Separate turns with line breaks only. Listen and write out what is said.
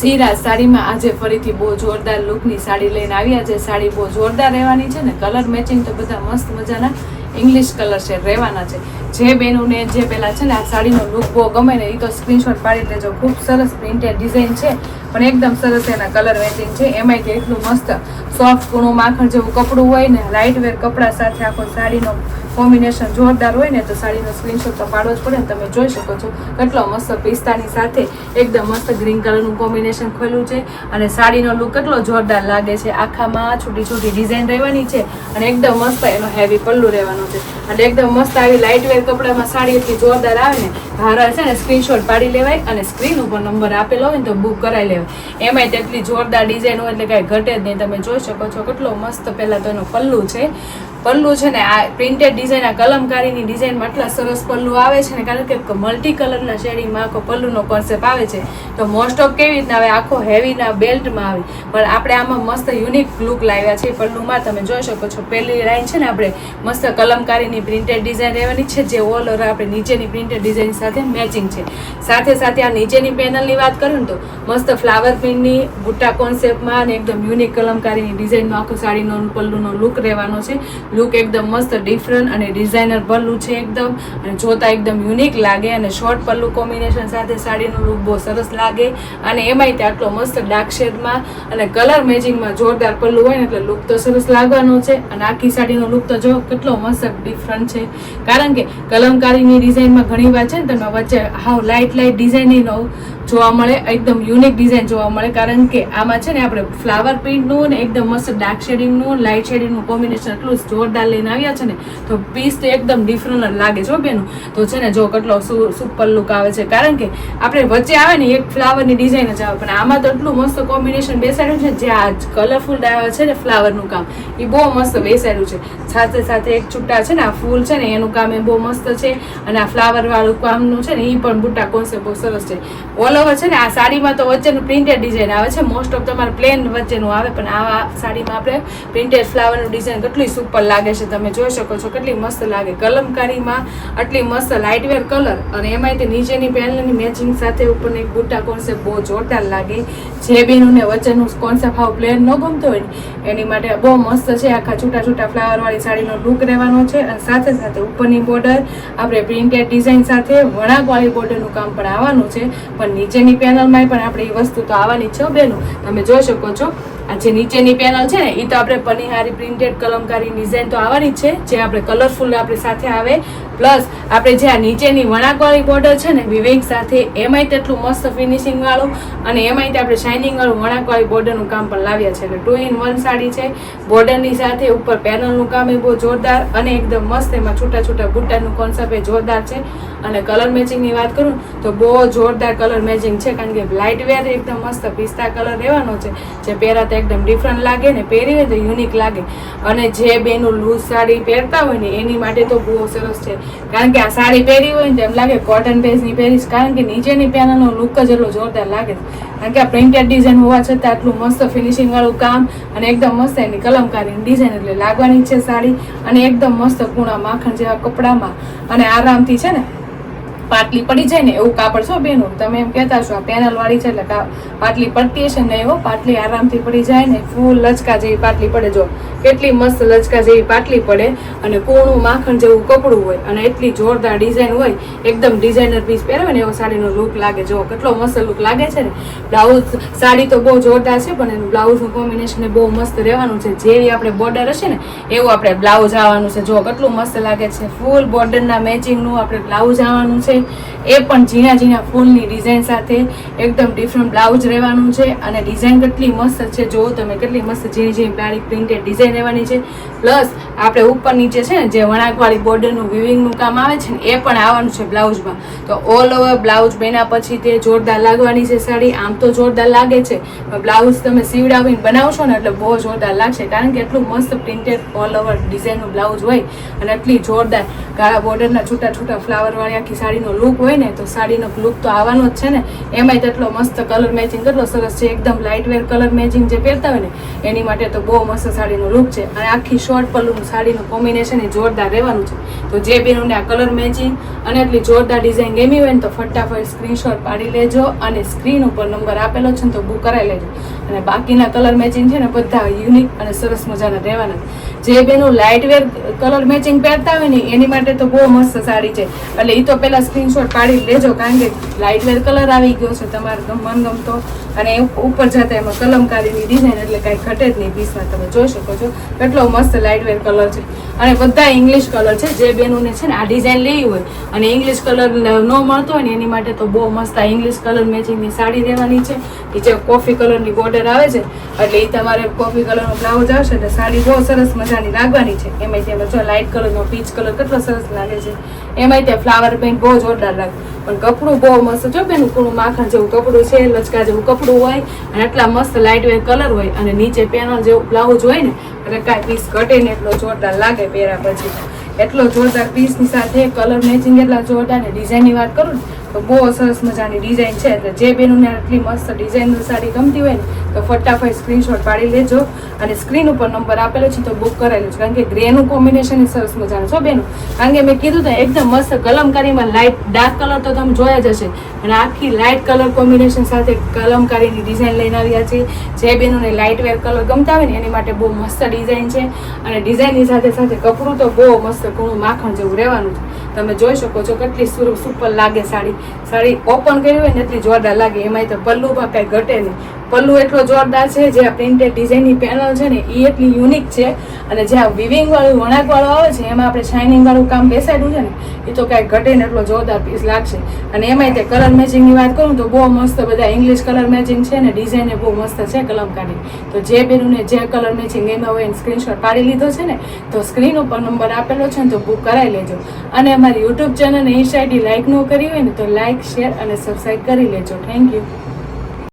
સીરા સાડીમાં આજે ફરીથી બહુ જોરદાર લુકની સાડી લઈને આવ્યા છે. સાડી બહુ જોરદાર રહેવાની છે ને કલર મેચિંગ તો બધા મસ્ત મજાના ઇંગ્લિશ કલર છે, રહેવાના છે. જે બહેનોને, જે પેલા છે ને આ સાડીનો લુક બહુ ગમે ને એ તો સ્ક્રીનશોટ પાડી લેજો. ખૂબ સરસ પ્રિન્ટેડ ડિઝાઇન છે, પણ એકદમ સરસ એના કલર મેચિંગ છે. એમાંય કે એટલું મસ્ત સોફ્ટ કૂણું માખણ જેવું કપડું હોય ને લાઇટ વેર કપડા સાથે આખો સાડીનો કોમ્બિનેશન જોરદાર હોય ને તો સાડીનો સ્ક્રીનશોટ તો પાડવો જ પડે ને તમે જોઈ શકો છો કેટલો મસ્ત પિસ્તાની સાથે એકદમ મસ્ત ગ્રીન કલરનું કોમ્બિનેશન ખોલ્યું છે અને સાડીનો લુક કેટલો જોરદાર લાગે છે. આખામાં છૂટી છૂટી ડિઝાઇન રહેવાની છે અને એકદમ મસ્ત એનો હેવી પલ્લું રહેવાનું છે. અને એકદમ મસ્ત આવી લાઇટ વેર કપડામાં સાડી એટલી જોરદાર આવે ને ભારા છે ને સ્ક્રીનશોટ પાડી લેવાય અને સ્ક્રીન ઉપર નંબર આપેલો હોય ને તો બુક કરાવી લેવાય. એમાંય તેટલી જોરદાર ડિઝાઇન હોય એટલે કાંઈ ઘટે જ નહીં. તમે જોઈ શકો છો કેટલો મસ્ત પહેલાં તો એનો પલ્લું છે. પલ્લું છે ને, આ પ્રિન્ટેડ ડિઝાઇન આ કલમકારીની ડિઝાઇનમાં આટલા સરસ પલ્લું આવે છે ને, કારણ કે મલ્ટી કલરના શેડિંગમાં આખો પલ્લુનો કોન્સેપ્ટ આવે છે. તો મોસ્ટ ઓફ કેવી રીતના આવે? આખો હેવીના બેલ્ટમાં આવે. પણ આપણે આમાં મસ્ત યુનિક લુક લાવ્યા છે પલ્લુમાં. તમે જોઈ શકો છો, પહેલી લાઈન છે ને આપણે, મસ્ત કલમકારીની પ્રિન્ટેડ ડિઝાઇન રહેવાની છે, જે ઓલ ઓવર આપણે નીચેની પ્રિન્ટેડ ડિઝાઇન સાથે મેચિંગ છે. સાથે સાથે આ નીચેની પેનલની વાત કરું ને તો, મસ્ત ફ્લાવર પ્રિન્ટની બુટ્ટા કોન્સેપ્ટમાં અને એકદમ યુનિક કલમકારીની ડિઝાઇનનો આખો સાડીનો પલ્લુનો લુક રહેવાનો છે. લુક એકદમ મસ્ત ડિફરન્ટ અને ડિઝાઇનર પલ્લું છે એકદમ. અને જોતા એકદમ યુનિક લાગે અને શોર્ટ પલ્લું કોમ્બિનેશન સાથે સાડીનું લુક બહુ સરસ લાગે. અને એમાંય તે આટલો મસ્ત ડાર્ક શેડમાં અને કલર મેચિંગમાં જોરદાર પલ્લું હોય ને એટલે લુક તો સરસ લાગવાનો છે. અને આખી સાડીનો લુક તો જો કેટલો મસ્ત ડિફરન્ટ છે. કારણ કે કલમકારીની ડિઝાઇનમાં ઘણી વાર છે ને તમે વચ્ચે હાવ લાઇટ લાઇટ ડિઝાઇન જોવા મળે, એકદમ યુનિક ડિઝાઇન જોવા મળે, કારણ કે આમાં છે ને આપણે ફ્લાવર પ્રિન્ટનું ને એકદમ મસ્ત ડાર્ક શેડિંગનું લાઇટ શેડિંગનું કોમ્બિનેશન એટલું જોરદાર લઈને આવ્યા છે ને, તો પીસ તો એકદમ ડિફરન્ટ લાગે છે બેનું. તો છે ને જો કેટલો સુપર લુક આવે છે. કારણ કે આપણે વચ્ચે આવે ને એક ફ્લાવરની ડિઝાઇન જ આવે, પણ આમાં તો એટલું મસ્ત કોમ્બિનેશન બેસાડ્યું છે જે આ કલરફુલ છે ને ફ્લાવરનું કામ, એ બહુ મસ્ત બેસાડ્યું છે. સાથે સાથે એક છૂટા છે ને, આ ફૂલ છે ને, એનું કામ એ બહુ મસ્ત છે, અને આ ફ્લાવરવાળું કામનું છે ને એ પણ બુટ્ટા કોન્સેપ્ટ બહુ સરસ છે. ઓલ ઓવર છે ને, આ સાડીમાં તો વચ્ચેનું પ્રિન્ટેડ ડિઝાઇન આવે છે. મોસ્ટ ઓફ તમારે પ્લેન વચ્ચેનું આવે, પણ આવા સાડીમાં આપણે પ્રિન્ટેડ ફ્લાવરનું ડિઝાઇન કેટલી સુપર લાગે છે તમે જોઈ શકો છો. કેટલી મસ્ત લાગે. કલમકારીમાં આટલી મસ્ત લાઇટવેર કલર અને એમાંય તે નીચેની પેનલની મેચિંગ સાથે ઉપરની એક બુટ્ટા કોન્સેપ્ટ બહુ જોરદાર લાગે. જે બેનુંને વચ્ચેનું કોન્સેપ્ટ હાવ પ્લેન ન ગમતો હોય એની માટે બહુ મસ્ત છે. આખા છૂટા છૂટા ફ્લાવરવાળી સાડીનો લુક રહેવાનો છે અને સાથે સાથે ઉપરની બોર્ડર આપણે પ્રિન્ટેડ ડિઝાઇન સાથે વણાકવાળી બોર્ડરનું કામ પણ આવવાનું છે. પણ નીચેની પેનલમાં પણ આપણે એ વસ્તુ તો આવવાની છે બેનો. તમે જોઈ શકો છો, આ જે નીચેની પેનલ છે ને એ તો આપણે પનિહારી પ્રિન્ટેડ કલમકારી ડિઝાઇન તો આવવાની છે, જે આપણે કલરફુલ આપણે સાથે આવે પ્લસ આપણે જે આ નીચેની વણાકવાળી બોર્ડર છે ને વિવિંગ સાથે એમાંય તેટલું મસ્ત ફિનિશિંગવાળું અને એમાંય તે આપણે શાઇનિંગવાળું વણાકવાળી બોર્ડરનું કામ પણ લાવ્યા છે. એટલે ટુ ઇન વન સાડી છે. બોર્ડરની સાથે ઉપર પેનલનું કામ એ બહુ જોરદાર અને એકદમ મસ્ત એમાં છૂટા છૂટા બુટ્ટાનું કોન્સેપ્ટ એ જોરદાર છે. અને કલર મેચિંગની વાત કરું તો બહુ જોરદાર કલર મેચિંગ છે, કારણ કે લાઇટ વેર એકદમ મસ્ત પિસ્તા કલર રહેવાનો છે. જે પહેરાતા એકદમ ડિફરન્ટ લાગે ને, પહેરીને તો યુનિક લાગે. અને જે બેનું લૂઝ સાડી પહેરતા હોય ને, એની માટે તો બહુ સરસ છે. કારણ કે આ સાડી પહેરી હોય ને એમ લાગે કોટન બેઝની પહેરીશ. કારણ કે નીચેની પેનલનો લુક જ એટલો જોરદાર લાગે છે. કારણ કે આ પ્રિન્ટેડ ડિઝાઇન હોવા છતાં આટલું મસ્ત ફિનિશિંગ વાળું કામ અને એકદમ મસ્ત એની કલમકારીની ડિઝાઇન એટલે લાગવાની છે સાડી અને એકદમ મસ્ત કૂણા માખણ જેવા કપડામાં. અને આરામથી છે ને પાટલી પડી જાય ને એવું કાપડ છો બેનું? તમે એમ કહેતા છો, આ પેનલ વાળી છે એટલે પાટલી પડતી હશે ને એવો? પાટલી આરામથી પડી જાય ને ફૂલ લચકા જેવી પાટલી પડે. જો, કેટલી મસ્ત લચકા જેવી પાટલી પડે અને કૂણું માખણ જેવું કપડું હોય અને એટલી જોરદાર ડિઝાઇન હોય, એકદમ ડિઝાઇનર પીસ પહેરવે ને એવો સાડીનો લુક લાગે. જો, કેટલો મસ્ત લુક લાગે છે ને. બ્લાઉઝ સાડી તો બહુ જોરદાર છે, પણ એનું બ્લાઉઝનું કોમ્બિનેશન બહુ મસ્ત રહેવાનું છે. જેવી આપણે બોર્ડર હશે ને, એવું આપણે બ્લાઉઝ આવવાનું છે. જો, કેટલું મસ્ત લાગે છે. ફૂલ બોર્ડરના મેચિંગનું આપણે બ્લાઉઝ આવવાનું છે. એ પણ ઝીણા ઝીણા ફૂલની ડિઝાઇન સાથે એકદમ ડિફરન્ટ બ્લાઉઝ રહેવાનું છે અને ડિઝાઇન કેટલી મસ્ત છે. જો તમે કેટલી મસ્ત ઝીણી ઝીણી બારીક પ્રિન્ટેડ ડિઝાઇન રહેવાની છે. પ્લસ આપણે ઉપર નીચે છે ને, જે વણાકવાળી બોર્ડરનું વિવિંગનું કામ આવે છે ને, એ પણ આવવાનું છે બ્લાઉઝમાં તો ઓલ ઓવર બ્લાઉઝ બન્યા પછી તે જોરદાર લાગવાની છે સાડી. આમ તો જોરદાર લાગે છે, પણ બ્લાઉઝ તમે સીવડાવીને બનાવશો ને, એટલે બહુ જોરદાર લાગશે. કારણ કે એટલું મસ્ત પ્રિન્ટેડ ઓલ ઓવર ડિઝાઇનનું બ્લાઉઝ હોય અને એટલી જોરદાર કાળા બોર્ડરના છૂટા છૂટા ફ્લાવરવાળી આખી સાડીનો લુક હોય ને, તો સાડીનો લુક તો આવવાનો જ છે ને. એમાંય તેટલો મસ્ત કલર મેચિંગ કેટલો સરસ છે, એકદમ લાઇટ વેર કલર મેચિંગ જે પહેરતા હોય ને, એની માટે તો બહુ મસ્ત સાડીનો લુક છે. અને આખી શોર્ટ પલ્લુનું સાડીનું કોમ્બિનેશન એ જોરદાર રહેવાનું છે. તો જે બેનોને આ કલર મેચિંગ અને એટલી જોરદાર ડિઝાઇન ગમી હોય ને, તો ફટાફટ સ્ક્રીનશોટ પાડી લેજો અને સ્ક્રીન ઉપર નંબર આપેલો છે ને, તો બુક કરાવી લેજો. અને બાકીના કલર મેચિંગ છે ને, બધા યુનિક અને સરસ મજાના રહેવાના જે બેનો લાઇટ વેર કલર મેચિંગ પહેરતા હોય ને, એની માટે તો બહુ મસ્ત સાડી છે. એટલે એ તો પહેલા સ્ક્રીનશોટ પાડી લેજો, કારણ કે લાઇટ વેર કલર આવી ગયો છે તમારે ગમ- મનગમતો અને ઉપર જતા એમાં કલમકારીની ડિઝાઇન એટલે કાંઈ ઘટે જ નહીં પીસમાં તમે જોઈ શકો છો. કેટલો મસ્ત લાઇટ વેર કલર છે. અને બધા ઇંગ્લિશ કલર છે, જે બેનોને છે ને આ ડિઝાઇન લેવી હોય. અને ઇંગ્લિશ કલર ન મળતો હોય ને એની માટે તો બહુ મસ્ત આ ઇંગ્લિશ કલર મેચિંગની સાડી રહેવાની છે. જે કોફી કલરની બોર્ડર આવે છે, એટલે એ તમારે કોફી કલરનો બ્લાઉઝ આવશે એટલે સાડી બહુ સરસ મજાની લાગવાની છે. એમાંય જેમાં જો લાઇટ કલરનો પીચ કલર કેટલો સરસ લાગે છે. એમાંય ત્યાં ફ્લાવર પેન્ટ બહુ જોરદાર લાગે પણ કપડું બહુ મસ્ત, જો બેન, કૂણું માખણ જેવું કપડું છે, લચકા જેવું કપડું હોય, અને એટલા મસ્ત લાઇટ વેર કલર હોય, અને નીચે પેનલ જેવું બ્લાઉઝ હોય ને, એટલે કાંઈ પીસ ઘટે ને એટલો જોરદાર લાગે પહેર્યા પછી. એટલો જોરદાર પીસની સાથે કલર મેચિંગ એટલા જોરદાર ને ડિઝાઇનની વાત કરું ને, તો બહુ સરસ મજાની ડિઝાઇન છે. એટલે જે બેનોને આટલી મસ્ત ડિઝાઇનની સાડી ગમતી હોય ને તો ફટાફટ સ્ક્રીનશોટ પાડી લેજો અને સ્ક્રીન ઉપર નંબર આપેલો છે તો બુક કરાવી છે કારણ કે ગ્રેનું કોમ્બિનેશન સરસ મજાનું છો બેનું. કારણ કે મેં કીધું તો એકદમ મસ્ત કલમકારીમાં લાઇટ ડાર્ક કલર તો તમે જોયા જ હશે. અને આખી લાઇટ કલર કોમ્બિનેશન સાથે કલમકારીની ડિઝાઇન લઈને આવ્યા છે જે બેનોને લાઇટ વેર કલર ગમતા હોય ને એની માટે બહુ મસ્ત ડિઝાઇન છે. અને ડિઝાઇનની સાથે સાથે કપડું તો બહુ મસ્ત ઘણું માખણ જેવું રહેવાનું છે. તમે જોઈ શકો છો કેટલી સુર સુપર લાગે સાડી. સાડી ઓપન કરી હોય ને એટલી જોરદાર લાગે. એમાંય તો પલ્લુમાં કાંઈ ઘટે નહીં. પલ્લુ એટલો જોરદાર છે, જે પ્રિન્ટેડ ડિઝાઇનની પેનલ છે ને એ એટલી યુનિક છે. અને જે આ વિવિંગ વાળું વણાક વાળું આવે છે, એમાં આપણે શાઇનિંગ વાળું કામ બેસાડ્યું છે ને એ તો કાંઈ ઘટે ને એટલો જોરદાર પીસ લાગશે. અને એમાંય તે કલર મેચિંગની વાત કરું તો બહુ મસ્ત બધા ઇંગ્લિશ કલર મેચિંગ છે ને ડિઝાઇન બહુ મસ્ત છે કલમકારી તો જે બેનુને જે કલર મેચિંગ એમાં હોય એને સ્ક્રીનશોટ પાડી લીધો છે ને, તો સ્ક્રીન ઉપર નંબર આપેલો છે ને, તો બુક કરાવી લેજો. અને અમારી YouTube channel insta ID like ન કરી હોય ને, તો લાઇક શેર અને સબસ્ક્રાઈબ કરી લેજો. Thank you